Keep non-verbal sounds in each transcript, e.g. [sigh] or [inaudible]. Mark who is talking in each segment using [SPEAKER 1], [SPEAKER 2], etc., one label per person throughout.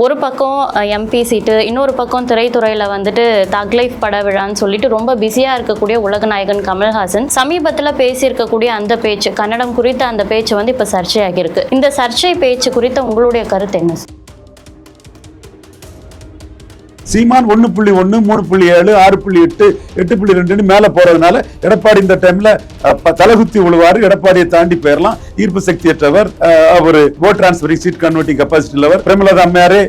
[SPEAKER 1] ஒரு பக்கம் எம்பி சீட்டு இன்னொரு பக்கம் திரைத்துறையில் வந்துட்டு தக் லைஃப் பட விழான்னு சொல்லிட்டு ரொம்ப பிஸியாக இருக்கக்கூடிய உலகநாயகன் கமல்ஹாசன் சமீபத்தில் பேசியிருக்கக்கூடிய அந்த பேச்சு கன்னடம் குறித்த அந்த பேச்சு வந்து இப்போ சர்ச்சையாகியிருக்கு இந்த சர்ச்சை பேச்சு குறித்த உங்களுடைய கருத்து என்ன சார்?
[SPEAKER 2] சீமான் ஒன்னு புள்ளி ஒன்னு மூணு புள்ளி ஏழு ஆறு புள்ளி எட்டு எட்டு புள்ளி ரெண்டுன்னு மேலே போறதுனால எடப்பாடி இந்த டைம்ல தலகுத்தி உழுவார். எடப்பாடியை தாண்டி போயிடலாம் ஈர்ப்பு சக்தியற்றவர் அவர் vote transferring seat converting capacity உள்ளவர். பிரமலதா அம்மையாரே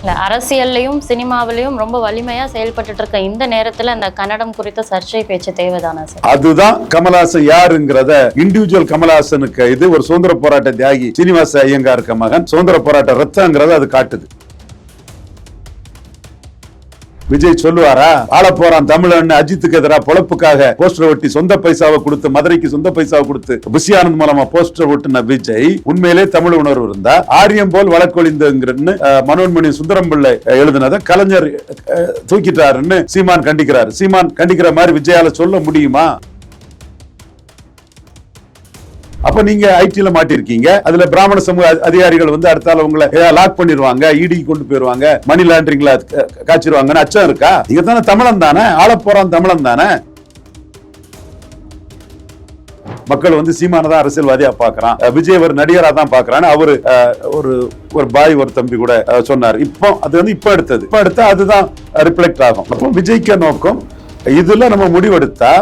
[SPEAKER 1] இல்லை அரசியல்லையும் சினிமாவிலையும் ரொம்ப வலிமையாக செயல்பட்டுட்டு இருக்க இந்த நேரத்தில் அந்த கன்னடம் குறித்த சர்ச்சை பேச்சு தேவைதானா சார்?
[SPEAKER 2] அதுதான் கமலஹாசன் யாருங்கிறத இண்டிவிஜுவல் கமலஹாசனுக்கு இது ஒரு சுதந்திர போராட்ட தியாகி சீனிவாச ஐயங்காருக்கு மகன் சுதந்திர போராட்ட ரத்தங்கிறத அது காட்டுது. விஜய் சொல்லுவாரா? ஆள போறான் தமிழன் அஜித்துக்கு எதிராக பொழப்புக்காக போஸ்டர் ஒட்டி சொந்த பைசாவை கொடுத்து மதுரைக்கு சொந்த பைசாவை கொடுத்து புஷி ஆனந்த் மூலமா போஸ்டர் ஒட்டின விஜய் உண்மையிலே தமிழ் உணர்வு இருந்தா ஆரியம் போல் வழக்கொழிந்துங்கிறன்னு மனோன்மணி சுந்தரம் பிள்ளை எழுதினதை கலைஞர் தூக்கிட்டாருன்னு சீமான் கண்டிக்கிறாரு. சீமான் கண்டிக்கிற மாதிரி விஜயால சொல்ல முடியுமா? அப்ப நீங்க ஐடில மாட்டிருக்கீங்க. அதுல பிராமண சமூக அதிகாரிகள் வந்து அடுத்தால உங்களை லாக் பண்ணிடுவாங்க இடி கொண்டு போயிருவாங்க மணி லாண்டரிங்ல காய்ச்சிருவாங்கன்னு அச்சம் இருக்கா? நீங்க தானே தமிழன் தானே? ஆள போறான் தமிழன் தானே? மக்கள் வந்து சீமான தான் அரசியல்வாதியா பாக்குறான். விஜய் ஒரு நடிகரா தான் பாக்குறான்னு அவரு ஒரு ஒரு பாய் ஒரு தம்பி கூட சொன்னார். இப்போ அது வந்து இப்ப எடுத்தது. இப்ப எடுத்தா அதுதான் ரிஃப்ளெக்ட் ஆகும். அப்போ விஜய்க்கு நோக்கம் இதுல நம்ம முடிவெடுத்தா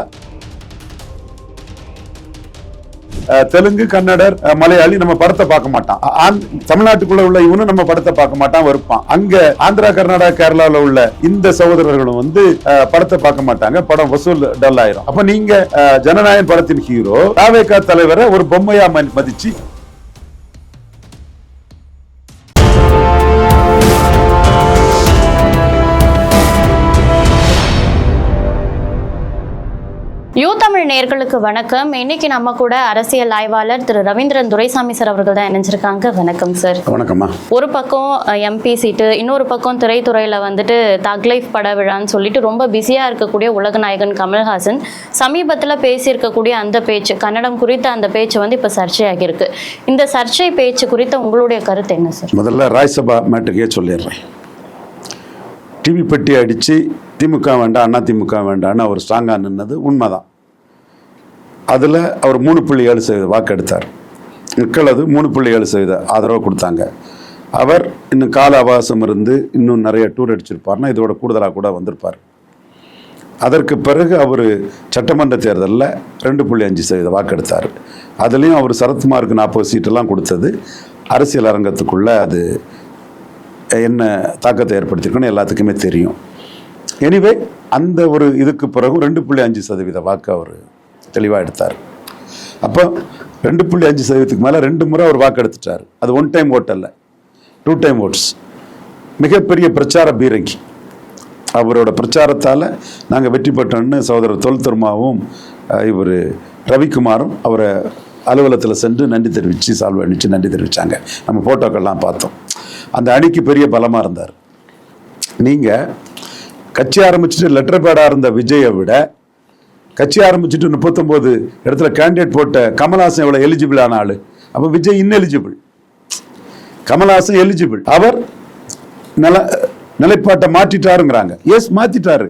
[SPEAKER 2] தெலுங்கு கன்னடர் மலையாளி நம்ம படத்தை பார்க்க மாட்டான். தமிழ்நாட்டுக்குள்ள உள்ள இவனும் நம்ம படத்தை பார்க்க மாட்டான் வருப்பான் அங்க ஆந்திரா கர்நாடகா கேரளாவில் உள்ள இந்த சகோதரர்களும் வந்து படத்தை பார்க்க மாட்டாங்க. படம் வசூல் டல் ஆயிரும் அப்ப நீங்க அஹ், ஜனநாயகன் படத்தின் ஹீரோ தாவேகா தலைவரை ஒரு பொம்மையா மதிச்சு
[SPEAKER 1] நேர்களுக்கு வணக்கம். இன்னைக்கு நம்ம கூட அரசியல் ஆய்வாளர் திரு ரவீந்திரன் துரைசாமி சார் அவர்கள் தான் இணைஞ்சிருக்காங்க. வணக்கம் சார்
[SPEAKER 2] வணக்கம்மா.
[SPEAKER 1] ஒரு பக்கம் எம்பி சீட்டு இன்னொரு பக்கம் திரைத்துறையில் வந்துட்டு தக் லைஃப் பட விழான்னு சொல்லிட்டு ரொம்ப பிஸியாக இருக்கக்கூடிய உலகநாயகன் கமல்ஹாசன் சமீபத்தில் பேசியிருக்கக்கூடிய அந்த பேச்சு கன்னடம் குறித்த அந்த பேச்சு வந்து இப்போ சர்ச்சையாகியிருக்கு. இந்த சர்ச்சை பேச்சு குறித்த உங்களுடைய கருத்து என்ன சார்
[SPEAKER 2] முதல்ல ராஜ்சபா மேட்டுக்கே சொல்லிடுறேன். டிவி பெட்டி அடித்து திமுக வேண்டாம் அண்ணா திமுக வேண்டாம்னு அவர் ஸ்ட்ராங்காக நின்னது உண்மைதான். அதில் அவர் மூணு புள்ளி ஏழு சதவீத வாக்கு எடுத்தார். மக்கள் அது மூணு புள்ளி ஏழு சதவீத ஆதரவு கொடுத்தாங்க. அவர் இன்னும் கால அவகாசம் இருந்து இன்னும் நிறைய டூர் அடிச்சிருப்பார்னா இதோட கூடுதலாக கூட வந்திருப்பார். அதற்கு பிறகு அவர் சட்டமன்ற தேர்தலில் ரெண்டு புள்ளி அஞ்சு சதவீத வாக்கு எடுத்தார். அதுலேயும் அவர் சரத்குமாருக்கு நாற்பது சீட்டெல்லாம் கொடுத்தது. அரசியல் அரங்கத்துக்குள்ளே அது என்ன தாக்கத்தை ஏற்படுத்தியிருக்குன்னு எல்லாத்துக்குமே தெரியும். எனிவே அந்த ஒரு இதுக்கு பிறகு ரெண்டு புள்ளி அஞ்சு சதவீத வாக்கு அவர் தெளிவாக எடுத்தார். அப்போ ரெண்டு புள்ளி அஞ்சு சதவீதத்துக்கு மேலே ரெண்டு முறை அவர் வாக்கு எடுத்துட்டார் அது ஒன் டைம் ஓட் அல்ல டூ டைம் ஓட்ஸ் மிகப்பெரிய பிரச்சார பீரங்கி. அவரோட பிரச்சாரத்தால் நாங்கள் வெற்றி பெற்றோம்னு சகோதரர் தொல் திருமாவும் இவர் ரவிக்குமாரும் அவரை அலுவலகத்தில் சென்று நன்றி தெரிவித்து சால்வ் அணிச்சு நன்றி தெரிவித்தாங்க நம்ம ஃபோட்டோக்கள்லாம் பார்த்தோம். அந்த அணிக்கு பெரிய பலமாக இருந்தார். நீங்கள் கட்சி ஆரம்பிச்சுட்டு லெட்டர் பேடாக இருந்த விஜயை விட கட்சி ஆரம்பிச்சுட்டு முப்பத்தொம்போது இடத்துல கேண்டிடேட் போட்ட கமல்ஹாசன் எவ்வளோ எலிஜிபிள் ஆன ஆள்? அப்போ விஜய் இன்எலிஜிபிள் கமல்ஹாசன் எலிஜிபிள் அவர் நில நிலைப்பாட்டை மாற்றிட்டாருங்கிறாங்க. எஸ் மாற்றிட்டாரு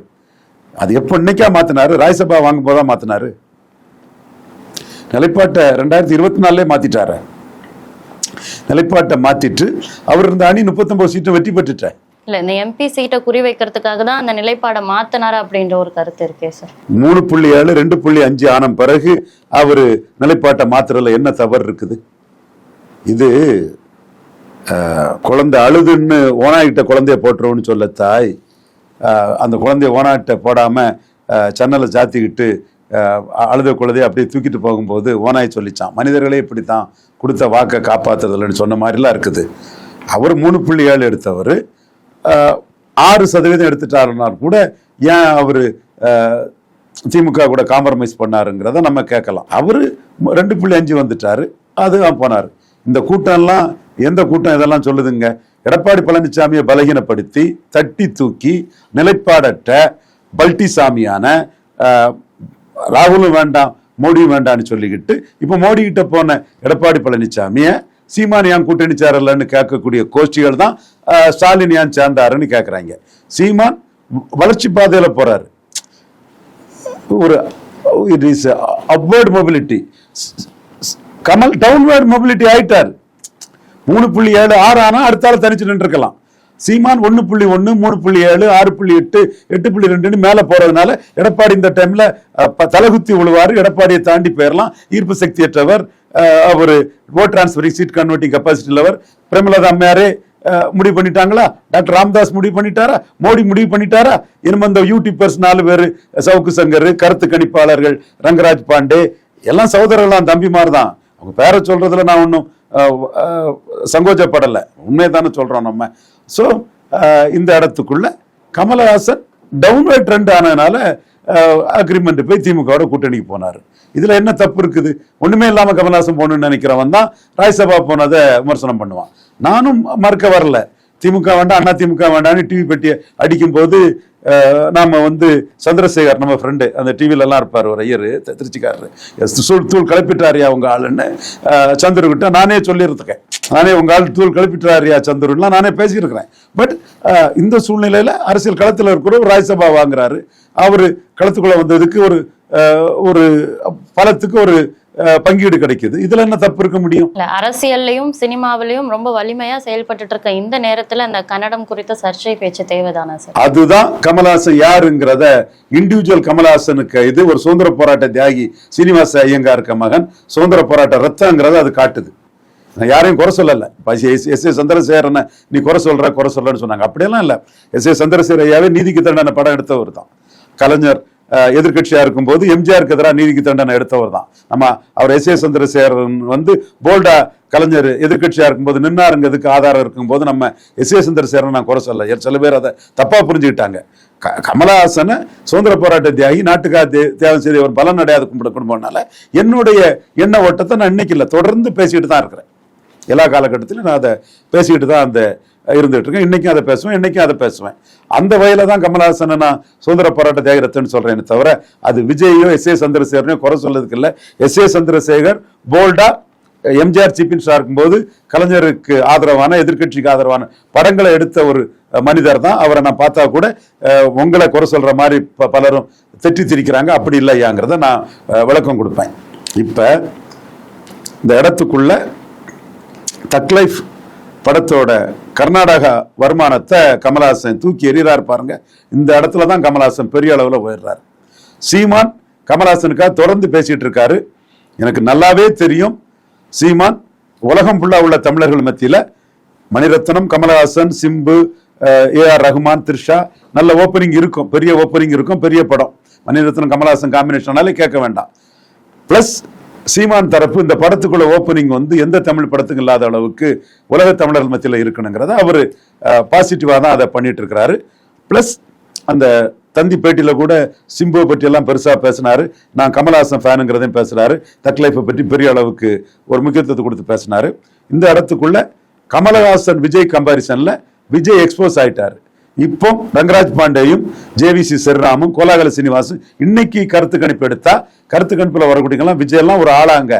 [SPEAKER 2] அது எப்போ இன்னைக்கா மாற்றினாரு ராஜ்யசபா வாங்கும் போதா மாற்றினாரு நிலைப்பாட்டை ரெண்டாயிரத்தி இருபத்தி நாலுலே மாத்திட்டாரு? நிலைப்பாட்டை மாற்றிட்டு அவர் இருந்த அணி முப்பத்தொம்போது சீட்டும் வெற்றி பெற்றுட்டேன்
[SPEAKER 1] இல்லை இந்த எம்பி சீட்டை குறி வைக்கிறதுக்காக தான் அந்த நிலைப்பாடை மாத்தினாரு அப்படின்ற ஒரு கருத்து இருக்கே சார்
[SPEAKER 2] மூணு புள்ளி ஏழு ரெண்டு புள்ளி அஞ்சு ஆன பிறகு அவர் நிலைப்பாட்டை மாத்துறதுல என்ன தவறு இருக்குது? இது குழந்தை அழுதுன்னு ஓனாகிட்ட குழந்தைய போட்டுருவோன்னு சொல்ல தாய் அந்த குழந்தைய ஓனாகிட்ட போடாமல் சன்னலை சாத்திக்கிட்டு அழுத குழந்தைய அப்படியே தூக்கிட்டு போகும்போது ஓனாய் சொல்லிச்சான் மனிதர்களே இப்படி தான் கொடுத்த வாக்கை காப்பாத்துறதில்லைன்னு சொன்ன மாதிரிலாம் இருக்குது. அவர் மூணு புள்ளி ஏழு எடுத்தவர் ஆறு சதவீதம் எடுத்துட்டாருன்னா கூட ஏன் அவர் திமுக கூட காம்ப்ரமைஸ் பண்ணாருங்கிறத நம்ம கேட்கலாம். அவர் ரெண்டு புள்ளி அஞ்சு வந்துட்டாரு அதுதான் போனார். இந்த கூட்டம்லாம் எந்த கூட்டம் இதெல்லாம் சொல்லுதுங்க? எடப்பாடி பழனிசாமியை பலகீனப்படுத்தி தட்டி தூக்கி நிலைப்பாடற்ற பல்டி சாமியான ராகுலும் வேண்டாம் மோடியும் வேண்டாம்னு சொல்லிக்கிட்டு இப்போ மோடி கிட்ட போன எடப்பாடி பழனிசாமியை சீமான் ஏன் கூட்டணி சேரலன்னு கேட்கக்கூடிய கோஷ்டிகள் தான் ஸ்டாலின் ஏன் சேர்ந்தாருன்னு கேட்குறாங்க. சீமான் வளர்ச்சி பாதையில் போறாரு. ஒரு it is upward mobility Kamal downward mobility ஆயிட்டார். மூணு புள்ளி ஏழு ஆறு ஆனா அடுத்தால தனிச்சு நின்றுருக்கலாம். சீமான் ஒன்று புள்ளி ஒன்று மூணு புள்ளி ஏழு ஆறு புள்ளி எட்டு எட்டு புள்ளி ரெண்டுன்னு மேலே போறதுனால எடப்பாடி இந்த டைம்ல தலகுத்தி விழுவார். தலைகுத்தி எடப்பாடியை தாண்டி போயிடலாம் ஈர்ப்பு சக்தியற்றவர் அவர் vote transferring seat converting capacity உள்ளவர். பிரேமலதா அம்மையாரே முடிவு பண்ணிட்டாங்களா? டாக்டர் ராம்தாஸ் முடிவு பண்ணிட்டாரா? மோடி முடிவு பண்ணிட்டாரா? இனிமே இந்த யூடியூபர்ஸ் நாலு பேர் சவுக்கு சங்கர் கருத்து கணிப்பாளர்கள் ரங்கராஜ் பாண்டே எல்லாம் சகோதரர்களாம் தம்பிமார் தான். அவங்க பேரை சொல்றதுல நான் ஒன்றும் சங்கோச்சப்படலை உண்மையை தானே சொல்றோம் நம்ம. ஸோ uh, இந்த இடத்துக்குள்ள கமலஹாசன் டவுன்வேர்ட் ட்ரெண்ட் ஆனதுனால அக்ரிமெண்ட் போய் திமுகவோட கூட்டணிக்கு போனார். இதுல என்ன தப்பு இருக்குது? ஒண்ணுமே இல்லாம கமலஹாசன் போகணும்னு நினைக்கிறவன் தான் ராஜ்யசபா போனதை விமர்சனம் பண்ணுவான். நானும் மறுக்க வரல. திமுக வேண்டாம் அண்ணா திமுக வேண்டாம்னு டிவி பெட்டியை அடிக்கும் போது நாம வந்து சந்திரசேகர் நம்ம ஃப்ரெண்டு அந்த டிவில எல்லாம் இருப்பார் ஒரு ஐயர் திருச்சிக்காரர். திருச்சிக்காரரு தூள் தூள் கிளப்பிட்டாரியா உங்க ஆளுன்னு? அஹ், நானே சொல்லியிருக்கேன் நானே உங்க ஆள் தூள் கிளப்பிட்டாரியா சந்திரன்லாம் நானே பேசியிருக்கிறேன். பட் இந்த சூழ்நிலையில அரசியல் களத்தில் இருக்கிற ஒரு ராஜ்சபா வாங்குறாரு. அவரு களத்துக்குள்ள வந்ததுக்கு ஒரு ஒரு பலத்துக்கு ஒரு பங்கீடு கிடைக்குது. இதுல என்ன தப்பு இருக்க முடியும்?
[SPEAKER 1] அரசியல்லையும் சினிமாவிலையும் ரொம்ப வலிமையா செயல்பட்டுட்டு இருக்க இந்த நேரத்துல அந்த கன்னடம் குறித்த சர்ச்சை பேச்சு தேவைதானா சார்?
[SPEAKER 2] அதுதான் கமலஹாசன் யாருங்கிறத இண்டிவிஜுவல் கமலஹாசனுக்கு இது ஒரு சுதந்திர போராட்ட தியாகி சீனிவாச ஐயங்காருக்கு மகன் சுதந்திர போராட்ட ரத்தங்கிறத அது காட்டுது. நான் யாரையும் குறை சொல்லல. எஸ் ஏ சந்திரசேகரனை நீ குறை சொல்ற குறை சொல்றன்னு சொன்னாங்க. அப்படியெல்லாம் இல்ல. எஸ் ஏ சந்திரசேகர் ஐயாவே நீதிக்கு தண்டனை படம் எடுத்தவர் தான். கலைஞர் அஹ், இருக்கும் இருக்கும்போது எம்ஜிஆருக்கு எதிராக நீதிக்கு தண்டனை எடுத்தவர் தான் நம்ம அவர் எஸ் ஏ சந்திரசேகரன் வந்து போல்டா கலைஞர் எதிர்க்கட்சியா இருக்கும்போது நின்னாருங்கிறதுக்கு ஆதாரம் இருக்கும்போது நம்ம எஸ் ஏ சந்திரசேகரன் நான் குறை சொல்ல சில பேர் அதை தப்பா புரிஞ்சுக்கிட்டாங்க. க- கமலஹாசனை சுதந்திர போராட்ட தியாகி நாட்டுக்காக தே- தியாகம் செய்த ஒரு பலன் அடையாத கும்பிட குடும்பம்னால என்னுடைய எண்ண ஓட்டத்தை நான் இன்னைக்கு இல்லை. தொடர்ந்து பேசிட்டு தான் இருக்கிறேன். எல்லா காலகட்டத்திலும் நான் அதை பேசிக்கிட்டு தான் அந்த இருந்துட்டு இருக்கேன். அதை பேசுவேன் இன்றைக்கும் அதை பேசுவேன். அந்த வகையில் தான் கமலஹாசனை நான் சுதந்திர போராட்ட தியாகரத்துன்னு சொல்றேனே தவிர அது விஜயோ எஸ் ஏ சந்திரசேகரனையும் குறை சொல்லதுக்கு இல்லை. எஸ் ஏ சந்திரசேகர் போல்டா எம்ஜிஆர் சீஃப் மினிஸ்டரா இருக்கும்போது கலைஞருக்கு ஆதரவான எதிர்க்கட்சிக்கு ஆதரவான படங்களை எடுத்த ஒரு மனிதர் தான். அவரை நான் பார்த்தா கூட உங்களை குறை சொல்கிற மாதிரி இப்போ பலரும் திட்டி திரிக்கிறாங்க. அப்படி இல்லையாங்கிறத நான் விளக்கம் கொடுப்பேன். இப்போ இந்த இடத்துக்குள்ள தக்லைஃப் படத்தோட கர்நாடகா வருமானத்தை கமலஹாசன் தூக்கி எறிகிறார் பாருங்க. இந்த இடத்துல தான் கமலஹாசன் பெரிய அளவில் போயிடுறாரு சீமான் கமலஹாசனுக்காக தொடர்ந்து பேசிட்டு இருக்காரு. எனக்கு நல்லாவே தெரியும். சீமான் உலகம் ஃபுல்லா உள்ள தமிழர்கள் மத்தியில மணிரத்னம் கமலஹாசன் சிம்பு ஏ ஆர் ரஹ்மான் த்ரிஷா நல்ல ஓப்பனிங் இருக்கும். பெரிய ஓப்பனிங் இருக்கும். பெரிய படம். மணிரத்னம் கமலஹாசன் காம்பினேஷனாலே கேட்க வேண்டாம். ப்ளஸ் சீமான் தரப்பு இந்த படத்துக்குள்ள ஓப்பனிங் வந்து எந்த தமிழ் படத்துக்கும் இல்லாத அளவுக்கு உலக தமிழர்கள் மத்தியில் இருக்கணுங்கிறத அவர் பாசிட்டிவாக தான் அதை பண்ணிட்டு இருக்கிறாரு. பிளஸ் அந்த தந்தி பேட்டியில் கூட சிம்புவை பற்றியெல்லாம் பெருசாக பேசினார். நான் கமலஹாசன் ஃபேனுங்கிறதையும் பேசுகிறாரு தக்லைஃபை பற்றி பெரிய அளவுக்கு ஒரு முக்கியத்துவத்தை கொடுத்து பேசினார். இந்த இடத்துக்குள்ள கமலஹாசன் விஜய் கம்பாரிசனில் விஜய் எக்ஸ்போஸ் ஆயிட்டார். இப்போ ரங்கராஜ் பாண்டேயும் ஜேவிசி ஸ்ரீராமும் கோலாகல சீனிவாசும் இன்னைக்கு கருத்து கணிப்பு எடுத்தா கருத்து கணிப்புல வரக்கூடியவங்கலாம் விஜய் எல்லாம் ஒரு ஆளாங்க.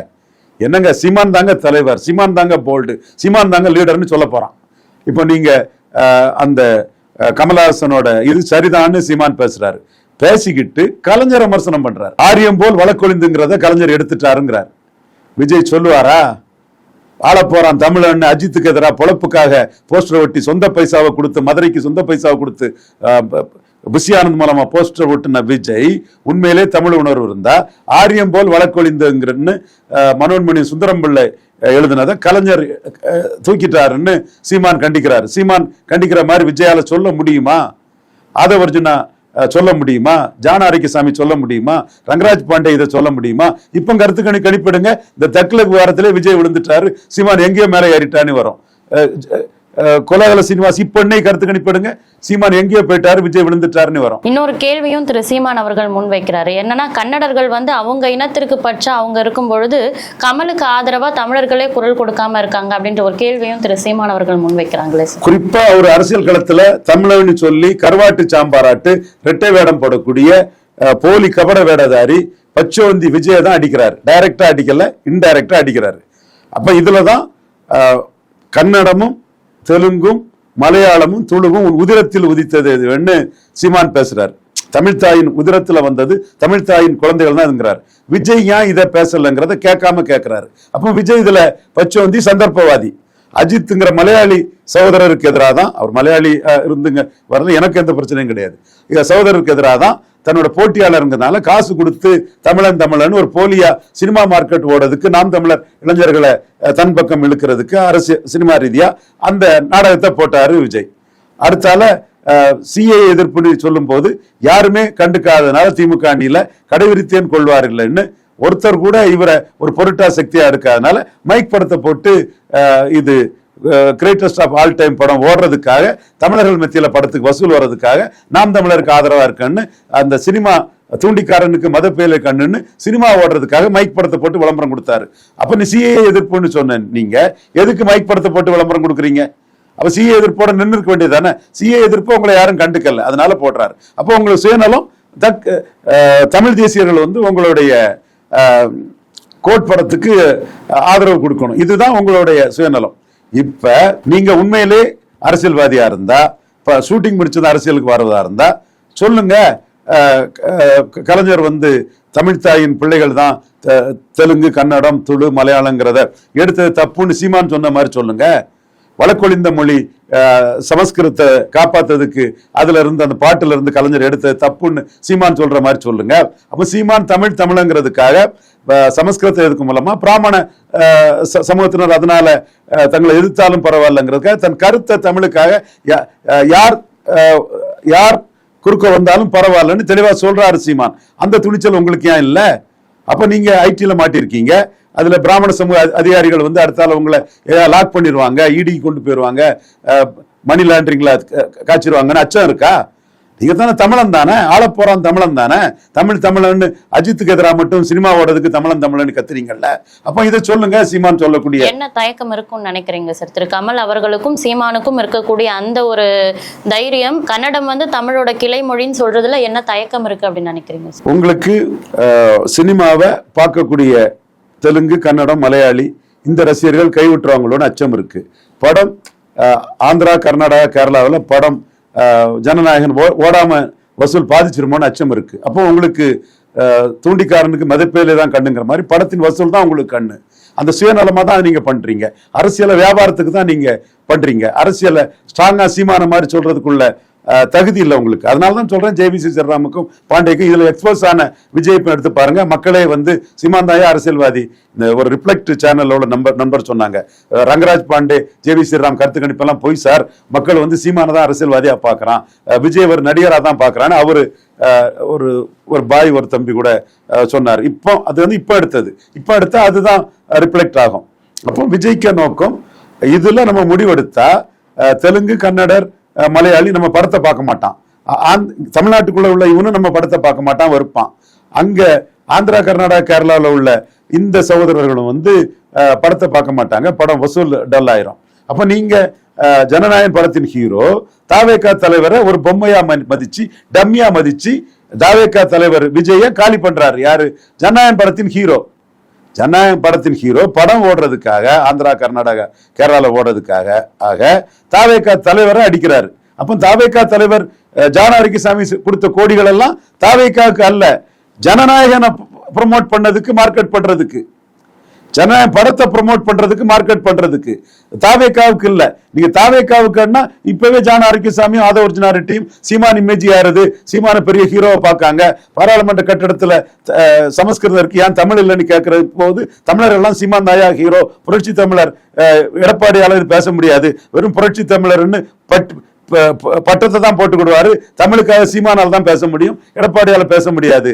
[SPEAKER 2] என்னங்க சிமான் தாங்க தலைவர் சிமான் தாங்க போல்டு சிமான் தாங்க லீடர்னு சொல்ல போறான். இப்போ நீங்க அந்த கமலஹாசனோட இது சரிதான்னு சீமான் பேசுறாரு. பேசிக்கிட்டு கலைஞர் விமர்சனம் பண்றாரு. ஆரியம் போல் வழக்கொழிந்துங்கிறத கலைஞர் எடுத்துட்டாருங்கிறார். விஜய் சொல்லுவாரா? ஆள போறான் தமிழன் அஜித்துக்கு எதிராக பொழப்புக்காக போஸ்டர் ஒட்டி சொந்த பைசாவை கொடுத்து மதுரைக்கு சொந்த பைசாவை கொடுத்து புஷியானந்த் மூலமா போஸ்டர் ஒட்டின விஜய் உண்மையிலே தமிழ் உணர்வு இருந்தா ஆரியம் போல் வழக்கொழிந்துங்கிறன்னு மனோன்மணி சுந்தரம் பிள்ளை எழுதினதை கலைஞர் தூக்கிட்டாருன்னு சீமான் கண்டிக்கிறார். சீமான் கண்டிக்கிற மாதிரி விஜயால சொல்ல முடியுமா? ஆதவர்ஜுனா அஹ், சொல்ல முடியுமா? ஜான ஆரோக்கியசாமி சொல்ல முடியுமா? ரங்கராஜ் பாண்டே இதை சொல்ல முடியுமா? இப்போ கருத்துக்கணி கணிப்பிடுங்க. இந்த தக்லக் வாரத்திலே விஜய் விழுந்துட்டாரு. சிவான் எங்கேயோ மேலே ஏறிட்டான்னு வரும். கொலகல சீனிவாஸ் இப்போ இன்னைக்கு கருத்து கணிப்பிடுங்க சீமான் எங்கேயோ போயிட்டாரு விஜய் விழுந்துட்டாருன்னு வரும்.
[SPEAKER 1] இன்னொரு கேள்வியும் திரு சீமான் அவர்கள் முன்வைக்கிறாரு என்னன்னா கன்னடர்கள் வந்து அவங்க இனத்திற்கு பற்றா அவங்க இருக்கும் பொழுது கமலுக்கு ஆதரவா தமிழர்களே குரல் கொடுக்காம இருக்காங்க அப்படின்ற ஒரு கேள்வியும் திரு சீமான் அவர்கள் முன்வைக்கிறாங்களே
[SPEAKER 2] குறிப்பா ஒரு அரசியல் களத்துல தமிழன்னு சொல்லி கருவாட்டு சாம்பாராட்டு ரெட்டை வேடம் போடக்கூடிய போலி கபட வேடதாரி பச்சோந்தி விஜய தான் அடிக்கிறார். டைரக்டா அடிக்கல இன்டைரக்டா அடிக்கிறாரு. அப்ப இதுலதான் கன்னடமும் தெலுங்கும் மலையாளமும் துளுவும் உன் உதிரத்தில் உதித்தது. எதுன்னு சீமான் பேசுறார். தமிழ் தாயின் உதிரத்துல வந்தது. தமிழ் தாயின் குழந்தைகள் தான் விஜய் ஏன் இதை பேசலைங்கிறத கேட்காம கேட்கிறாரு. அப்போ விஜய் இதுல பச்சோந்தி சந்தர்ப்பவாதி. அஜித்துங்கிற மலையாளி சகோதரருக்கு எதிராக தான் அவர் மலையாளி இருந்துங்க. வரல எனக்கு எந்த பிரச்சனையும் கிடையாது. சகோதரருக்கு எதிராக தான் தன்னோட போட்டியாளருங்கிறதுனால காசு கொடுத்து தமிழன் தமிழன் ஒரு போலியா சினிமா மார்க்கெட் ஓடுறதுக்கு நாம் தமிழர் இளைஞர்களை தன் பக்கம் இழுக்கிறதுக்கு அரசு சினிமா ரீதியா அந்த நாடகத்தை போட்டாரு விஜய். அடுத்தால சிஏ எதிர்ப்பு சொல்லும் போது யாருமே கண்டுக்காதனால திமுக அணியில கடைவிரித்தேன் கொள்வார் இல்லைன்னு ஒருத்தர் கூட இவரை ஒரு பொருட்டா சக்தியா இருக்காதனால மைக் படத்தை போட்டு இது கிரேட்டஸ்ட் ஆஃப் ஆல் டைம் படம் ஓடுறதுக்காக தமிழர்கள் மத்தியில் படத்துக்கு வசூல் வர்றதுக்காக நாம் தமிழருக்கு ஆதரவாக இருக்கன்னு அந்த சினிமா தூண்டிக்காரனுக்கு மதப்பேலை கண்ணுன்னு சினிமா ஓடுறதுக்காக மைக் படத்தை போட்டு விளம்பரம் கொடுத்தாரு. அப்போ நீ சிஏ எதிர்ப்புன்னு சொன்ன நீங்கள் எதுக்கு மைக் படத்தை போட்டு விளம்பரம் கொடுக்குறீங்க? அப்போ சிஏ எதிர்ப்போட நின்று இருக்க வேண்டியது தானே? சிஏ எதிர்ப்பு உங்களை யாரும் கண்டுக்கல. அதனால போடுறாரு. அப்போ உங்களுக்கு சுயநலம் தக் தமிழ் தேசியர்கள் வந்து உங்களுடைய கோட் படத்துக்கு ஆதரவு கொடுக்கணும். இதுதான் உங்களுடைய சுயநலம். இப்ப நீங்க உண்மையிலே அரசியல்வாதியா இருந்தா இப்ப ஷூட்டிங் முடிச்சது அரசியலுக்கு வர்றதா இருந்தா சொல்லுங்க கலைஞர் வந்து தமிழ் தாயின் பிள்ளைகள் தான் தெலுங்கு கன்னடம் துளு மலையாளங்கிறத எடுத்தது தப்புன்னு சீமான் சொன்ன மாதிரி சொல்லுங்க. வழக்கொழிந்த மொழி அஹ், சமஸ்கிருதத்தை காப்பாத்ததுக்கு அதுல இருந்து அந்த பாட்டுல இருந்து கலைஞர் எடுத்த தப்புன்னு சீமான் சொல்ற மாதிரி சொல்லுங்க. அப்ப சீமான் தமிழ் தமிழங்கிறதுக்காக சமஸ்கிருதத்தை எதுக்கு மூலமா பிராமண ச- சமூகத்தினர் அதனால தங்களை எதிர்த்தாலும் பரவாயில்லைங்கிறதுக்காக தன் கருத்தை தமிழுக்காக யார் யார் குறுக்க வந்தாலும் பரவாயில்லன்னு தெளிவா சொல்றாரு சீமான். அந்த துணிச்சல் உங்களுக்கு ஏன் இல்லை? அப்ப நீங்க ஐடில மாட்டிருக்கீங்க. அதுல பிராமண சமூக அதிகாரிகள் வந்து அடுத்தால உங்களை லாக் பண்ணிடுவாங்க இடி கொண்டு போயிருவாங்க மணி லாண்டரிங்ல காய்ச்சிருவாங்கன்னு அச்சம் இருக்கா? நீங்க தானே தமிழன் தானே? ஆள போறான் தமிழன் தானே? தமிழ் தமிழன் அஜித்துக்கு எதிராக மட்டும் சினிமா ஓடுறதுக்கு தமிழன் தமிழன் கத்துறீங்கல்ல? அப்ப இதை சொல்லுங்க சீமான் சொல்லக்கூடிய.
[SPEAKER 1] என்ன தயக்கம் இருக்கும்னு நினைக்கிறீங்க சார்? திரு கமல் அவர்களுக்கும் சீமானுக்கும் இருக்கக்கூடிய அந்த ஒரு தைரியம் கன்னடம் வந்து தமிழோட கிளை மொழின்னு சொல்றதுல என்ன தயக்கம் இருக்கு அப்படின்னு நினைக்கிறீங்க சார்?
[SPEAKER 2] உங்களுக்கு சினிமாவை பார்க்கக்கூடிய தெலுங்கு கன்னடம் மலையாளி இந்த ரசிகர்கள் கைவிட்டுருவாங்களோன்னு அச்சம் இருக்கு. படம் ஆந்திரா கர்நாடகா கேரளாவில் படம் ஜனநாயகன் ஓ- ஓடாம வசூல் பாதிச்சிருமோன்னு அச்சம் இருக்கு. அப்போ உங்களுக்கு தூண்டிக்காரனுக்கு மதிப்பேலே தான் கண்ணுங்கிற மாதிரி படத்தின் வசூல் தான் உங்களுக்கு கண்ணு. அந்த சுயநலமாக தான் நீங்கள் பண்ணுறீங்க அரசியலை வியாபாரத்துக்கு தான் நீங்கள் பண்ணுறீங்க அரசியலை ஸ்ட்ராங்காக சீமான மாதிரி சொல்கிறதுக்குள்ள தகுதி இல்லை உங்களுக்கு. அதனால தான் சொல்றேன் ஜேபிசி ஸ்ரீராமுக்கும் பாண்டேக்கும் இதுல எக்ஸ்போஸ் ஆன விஜய் எடுத்து பாருங்க. மக்களே வந்து சீமாந்தாயா அரசியல்வாதி. இந்த ஒரு ரிஃப்ளெக்ட் சேனலோட நம்பர் நண்பர் சொன்னாங்க. ரங்கராஜ் பாண்டே ஜேவி ஸ்ரீராம் கருத்து கணிப்பெல்லாம் போய் சார். மக்கள் வந்து சீமான தான் அரசியல்வாதியா பாக்குறான். விஜய் ஒரு நடிகரா தான் பாக்குறான்னு அவரு ஒரு ஒரு பாய் ஒரு தம்பி கூட சொன்னார். இப்போ அது வந்து இப்போ எடுத்தது. இப்போ எடுத்தா அதுதான் ரிஃப்ளெக்ட் ஆகும். அப்போ விஜய்க்க நோக்கம் இதுல நம்ம முடிவெடுத்தா தெலுங்கு கன்னடர் மலையாளி நம்ம படத்தை பார்க்க மாட்டான். தமிழ்நாட்டுக்குள்ள உள்ள இவனும் நம்ம படத்தை பார்க்க மாட்டான் வெறுப்பான். அங்க ஆந்திரா கர்நாடகா கேரளாவில் உள்ள இந்த சகோதரர்களும் வந்து படத்தை பார்க்க மாட்டாங்க. படம் வசூல் டல் ஆயிரும் அப்ப நீங்க ஜனநாயகன் படத்தின் ஹீரோ தாவேகா தலைவரை ஒரு பொம்மையா மதிச்சு டம்மியா மதிச்சு தாவேக்கா தலைவர் விஜய காலி பண்றாரு. யாரு? ஜனநாயகன் படத்தின் ஹீரோ. ஜனநாயகம் படத்தின் ஹீரோ படம் ஓடுறதுக்காக ஆந்திரா கர்நாடகா கேரளாவில் ஓடுறதுக்காக ஆக தாவேக்கா தலைவரை அடிக்கிறாரு. அப்போ தாவேகா தலைவர் ஜானாரிக்கு சாமி கொடுத்த கோடிகள் எல்லாம் தாவேக்காவுக்கு அல்ல. ஜனநாயகனை ப்ரொமோட் பண்ணதுக்கு மார்க்கெட் பண்ணுறதுக்கு ஜனநாயகம் படத்தை ப்ரமோட் பண்றதுக்கு மார்க்கெட் பண்றதுக்கு. தாவேக்காவுக்கு இல்ல. நீங்க தாவேக்காவுக்குன்னா இப்பவே ஜான அரிக்கசாமியும் ஆதவ ஒரிஜினாரிட்டியும் சீமான் இமேஜ் யாருது சீமான பெரிய ஹீரோவை பார்க்காங்க. பாராளுமன்ற கட்டடத்துல சமஸ்கிருதம் இருக்கு ஏன் தமிழ் இல்லைன்னு கேட்கறது போது தமிழர் எல்லாம் சீமான் தாயா ஹீரோ புரட்சி தமிழர் எடப்பாடியாளர் பேச முடியாது. வெறும் புரட்சி தமிழர்னு பட் பட்டத்தை தான் போட்டுக்கிடுவாரு. தமிழுக்காக சீமானால் தான் பேச முடியும். எடப்பாடியால் பேச முடியாது.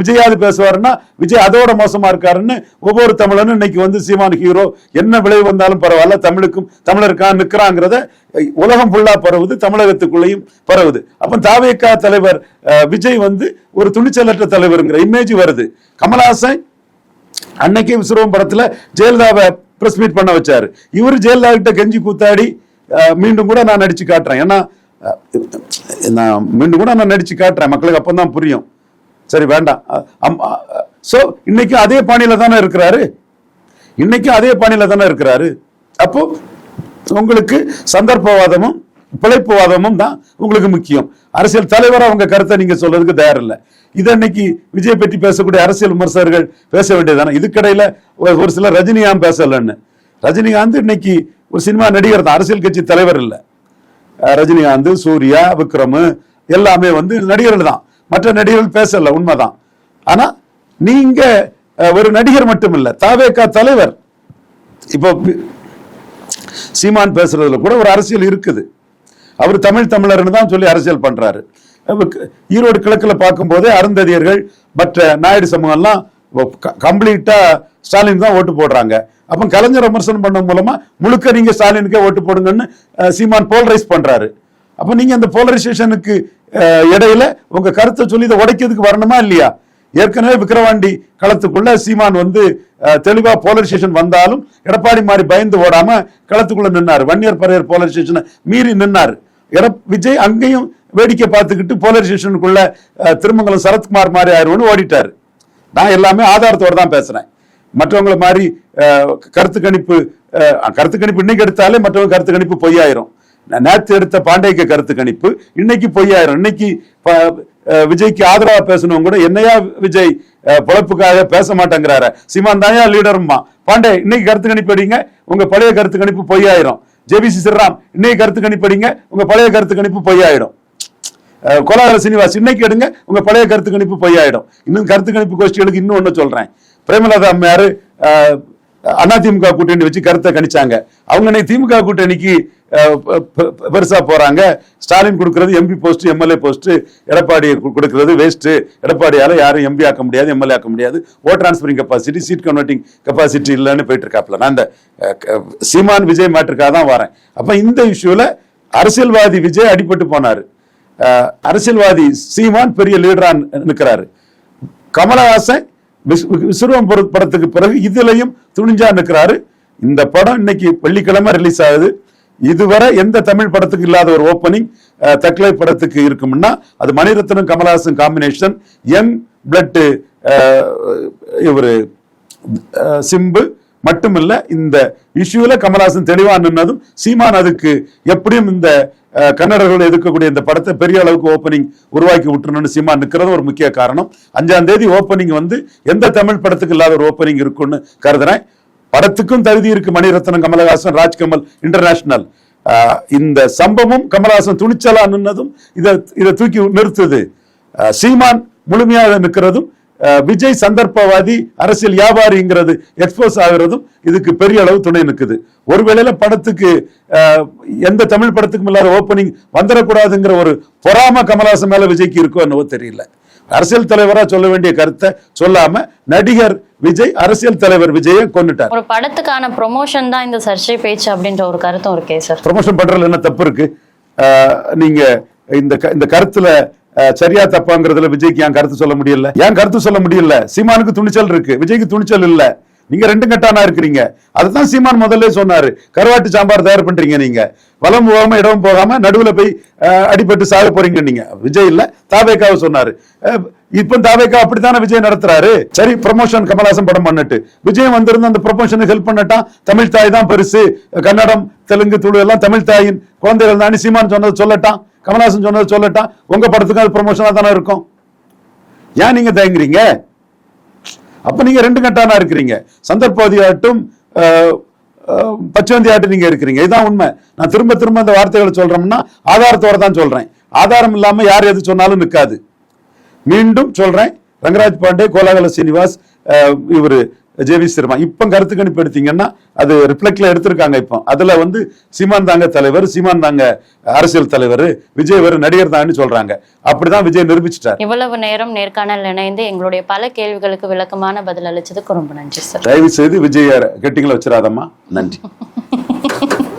[SPEAKER 2] விஜயாது பேசுவாருன்னா விஜய் அதோட மோசமா இருக்காருன்னு ஒவ்வொரு தமிழனும் இன்னைக்கு வந்து சீமான் ஹீரோ என்ன விளைவு வந்தாலும் பரவாயில்ல தமிழுக்கும் தமிழருக்கா நிற்கிறாங்கிறத உலகம் ஃபுல்லா பரவுது தமிழகத்துக்குள்ளேயும் பரவுது. அப்போ தாவேக்கா தலைவர் விஜய் வந்து ஒரு துணிச்சலற்ற தலைவருங்கிற இமேஜ் வருது. கமலஹாசன் அன்னைக்கே விஸ்வரூபம் படத்துல ஜெயலலிதாவை பிரஸ் மீட் பண்ண வச்சாரு. இவர் ஜெயலலிதா கிட்ட கெஞ்சி கூத்தாடி மீண்டும் கூட நான் நடிச்சு காட்டுறேன். ஏன்னா நான் மீண்டும் கூட நான் நடிச்சு காட்டுறேன். மக்களுக்கு அப்பதான் புரியும். சரி வேண்டாம். சோ இன்னைக்கு அதே பாணியில தானே இருக்கிறாரு? இன்னைக்கும் அதே பாணியில தானே இருக்கிறாரு? அப்போ உங்களுக்கு சந்தர்ப்பவாதமும் பிழைப்புவாதமும் தான் உங்களுக்கு முக்கியம். அரசியல் தலைவரா உங்க கருத்தை நீங்க சொல்றதுக்கு தயார் இல்லை. இது அன்னைக்கு விஜய் பற்றி பேசக்கூடிய அரசியல் விமர்சகர்கள் பேச வேண்டியதானே இதுக்கடையில ஒரு- சில சிலர் பேசலைன்னு பேசலன்னு. ரஜினிகாந்த் இன்னைக்கு ஒரு சினிமா நடிகர் தான். அரசியல் கட்சி தலைவர் இல்லை. ரஜினிகாந்த் சூர்யா விக்ரம் எல்லாமே வந்து நடிகர்கள் தான். மற்ற நடிகர்கள் பேசல உண்மைதான். ஆனா நீங்க ஒரு நடிகர் மட்டும் இல்ல தாவேக்கா தலைவர். இப்போ சீமான் பேசுறதுல கூட ஒரு அரசியல் இருக்குது. அவர் தமிழ் தமிழர்னு தான் சொல்லி அரசியல் பண்றாரு. ஈரோடு கிழக்கில் பார்க்கும்போதே அருந்ததியர்கள் மற்ற நாயுடு சமூகம்லாம் கம்ப்ளீட்டா ஸ்டாலின் தான் ஓட்டு போடுறாங்க. அப்ப கலைஞர் விமர்சனம் பண்ண மூலமா முழுக்க நீங்க ஸ்டாலினுக்கே ஓட்டு போடுங்கன்னு சீமான் போலரைஸ் பண்றாரு. அப்ப நீங்க அந்த போலரைசேஷனுக்கு இடையில உங்க கருத்தை சொல்லி இதை உடைக்கிறதுக்கு வரணுமா இல்லையா? ஏற்கனவே விக்கிரவாண்டி களத்துக்குள்ள சீமான் வந்து தெளிவா போலரைசேஷன் வந்தாலும் எடப்பாடி மாதிரி பயந்து ஓடாம களத்துக்குள்ள நின்னார். வன்னியர் பரையர் போலரைசேஷனை மீறி நின்னாரு. எட விஜய் அங்கேயும் வேடிக்கை பார்த்துக்கிட்டு போலரைசேஷனுக்குள்ள திருமங்கலம் சரத்குமார் மாதிரி ஆயிரம்னு ஓடிட்டாரு. நான் எல்லாமே ஆதாரத்தோடு தான் பேசுறேன். மற்றவங்களை மாதிரி கருத்து கணிப்பு கருத்து கணிப்பு இன்னைக்கு எடுத்தாலே மற்றவங்க கருத்து கணிப்பு பொய்யாயிரும். நேற்று நேத்து எடுத்த பாண்டேக்க கருத்து கணிப்பு இன்னைக்கு பொய்யாயிரும். இன்னைக்கு விஜய்க்கு ஆதரவா பேசணும் கூட என்னையா விஜய் பொழப்புக்காக பேச மாட்டேங்கிறாரு. சிமான் தாயா லீடருமா? பாண்டே இன்னைக்கு கருத்து கணிப்பு அடிங்க உங்க பழைய கருத்து கணிப்பு பொய்யாயிரும். ஜேபிசி சிறாம் இன்னைக்கு கருத்து கணிப்பு அடிங்க உங்க பழைய கருத்து கணிப்பு பொய்யாயிடும் அஹ் கோலாகல சீனிவாஸ் இன்னைக்கு எடுங்க உங்க பழைய கருத்து கணிப்பு பொய்யாயிடும். இன்னும் கருத்து கணிப்பு கோஷ்டிகளுக்கு இன்னும் ஒண்ணு சொல்றேன். பிரேமலதா அம்மையார் அதிமுக கூட்டணி வச்சு கருத்தை கணிச்சாங்க. அவங்க திமுக கூட்டணிக்கு பெருசா போறாங்க. ஸ்டாலின் கொடுக்கறது MP post MLA post Edappadi கொடுக்கறது வேஸ்ட் எடப்பாடியால யாரும் எம்பி ஆக்க முடியாது எம்எல்ஏ ஆக்க முடியாது. Vote transferring capacity seat converting capacity இல்லைன்னு போயிட்டு இருக்காப்ல நான் இந்த சீமான் விஜய் மேட்டருக்காக தான் வரேன். அப்ப இந்த இஷ்யூல அரசியல்வாதி விஜய் அடிபட்டு போனாரு. அரசியல்வாதி சீமான் பெரிய லீடரா நிற்கிறாரு கமலஹாசன் விஸ்- படத்துக்கு பிறகு இதுலயும் துணிஞ்சா நிற்கிறாரு. இந்த படம் இன்னைக்கு வெள்ளிக்கிழமை ரிலீஸ் ஆகுது. இதுவரை எந்த தமிழ் படத்துக்கு இல்லாத ஒரு ஓப்பனிங் தக்லை படத்துக்கு இருக்கும்னா அது Mani Ratnam Kamal Haasan combination young blood இவர் சிம்பு மட்டுமல்ல இந்த இஷ்யூல கமலஹாசன் தெளிவா நின்னதும் சீமான் அதுக்கு எப்படியும் இந்த கன்னடர்கள் எதிர்க்கக்கூடிய இந்த படத்தை பெரிய அளவுக்கு ஓப்பனிங் உருவாக்கி விட்டுறணும்னு சீமான் நிற்கிறது ஒரு முக்கிய காரணம். அஞ்சாம் தேதி ஓப்பனிங் வந்து எந்த தமிழ் படத்துக்கு இல்லாத ஒரு ஓப்பனிங் இருக்கும்னு கருதுறேன். படத்துக்கும் தகுதி இருக்கு மணிரத்னம் கமலஹாசன் ராஜ்கமல் இன்டர்நேஷனல் இந்த சம்பவம் கமலஹாசன் துணிச்சலா நின்னதும் இதை இதை தூக்கி நிறுத்துது. சீமான் முழுமையாக நிற்கிறதும் விஜய் சந்தர்ப்பவாதி அரசியல் வியாபாரிங்கிறது எக்ஸ்போஸ் ஆகிறதும் இதுக்கு பெரிய அளவு துணை நிற்குது ஒருவேளையில படத்துக்கு எந்த தமிழ் படத்துக்கும் இல்லாத ஓப்பனிங் வந்துடக்கூடாதுங்கிற ஒரு பொறாம கமலஹாசன் மேல விஜய்க்கு இருக்கோ என்னவோ தெரியல. அரசியல் தலைவரா சொல்ல வேண்டிய கருத்தை சொல்லாம நடிகர் விஜய் அரசியல் தலைவர் விஜயை கொண்டுட்டார்
[SPEAKER 1] ஒரு படத்துக்கான ப்ரொமோஷன் தான் இந்த சர்ச்சை பேச்சு அப்படின்ற ஒரு கருத்தும் இருக்கே சார்
[SPEAKER 2] ப்ரொமோஷன் பண்றதுல என்ன தப்பு இருக்கு? நீங்க இந்த இந்த கருத்துல சரியா தப்பாங்கிறதுல விஜய்க்கு ஏன் கருத்து சொல்ல முடியல? ஏன் கருத்து சொல்ல முடியல? சீமானுக்கு துணிச்சல் இருக்கு. விஜய்க்கு துணிச்சல் இல்ல. நீங்க ரெண்டு கட்டானா இருக்கிறீங்க. அதுதான் சீமான் முதல்ல சொன்னாரு. கருவாட்டு சாம்பார் தயார் பண்றீங்க நீங்க. வலம் போகாம இடம் போகாம நடுவுல போய் அஹ், அடிபட்டு சாக போறீங்க நீங்க. விஜய் இல்ல. தாவேக்காவை சொன்னாரு. இப்ப தாவேக்கா அப்படித்தானே விஜய் நடத்துறாரு? சரி ப்ரமோஷன் கமலாசன் படம் பண்ணிட்டு. விஜய் வந்திருந்து அந்த ப்ரொமோஷனுக்கு ஹெல்ப் பண்ணட்டான் தமிழ் தாய் தான் பெருசு. கன்னடம் தெலுங்கு துளு எல்லாம் தமிழ் தாயின் குழந்தைகள் தானே சீமான் சொன்னது சொல்லட்டான் கமலாசன் சொன்னது சொல்லட்டான் உங்க படத்துக்கு அது ப்ரொமோஷனா தானே இருக்கும். ஏன் நீங்க தயங்குறீங்க? அப்ப நீங்க ரெண்டு கட்டானா இருக்கிறீங்க. சந்தர்ப்பவாதியாட்டும் பச்சவந்தியாட்டும் நீங்க இருக்கிறீங்க. இதுதான் உண்மை. நான் திரும்ப திரும்ப அந்த வார்த்தைகளை சொல்றோம்னா ஆதாரத்தோட தான் சொல்றேன். ஆதாரம் இல்லாம யார் எது சொன்னாலும் நிற்காது மீண்டும் சொல்றேன். ரங்கராஜ் பாண்டே கோலாகல சீனிவாஸ் இவர் இவரு ஜேவி சிறுமா இப்ப கருத்து கணிப்பு எடுத்தீங்கன்னா அது ரிஃப்ளெக்ட்ல எடுத்திருக்காங்க இப்போ. அதுல வந்து சீமான் தாங்க தலைவர் சீமான் தாங்க அரசியல் தலைவர் விஜய் வேறு நடிகர் தான்னு சொல்றாங்க. அப்படிதான் விஜய் நிரூபிச்சிட்டார்.
[SPEAKER 1] இவ்வளவு நேரம் நேர்காணல் இணைந்து எங்களுடைய பல கேள்விகளுக்கு விளக்கமான பதில் அளிச்சதுக்கு ரொம்ப நன்றி சார்.
[SPEAKER 2] தயவு செய்து விஜய் கெட்டிங்களை வச்சிடாதம்மா. நன்றி. [laughs]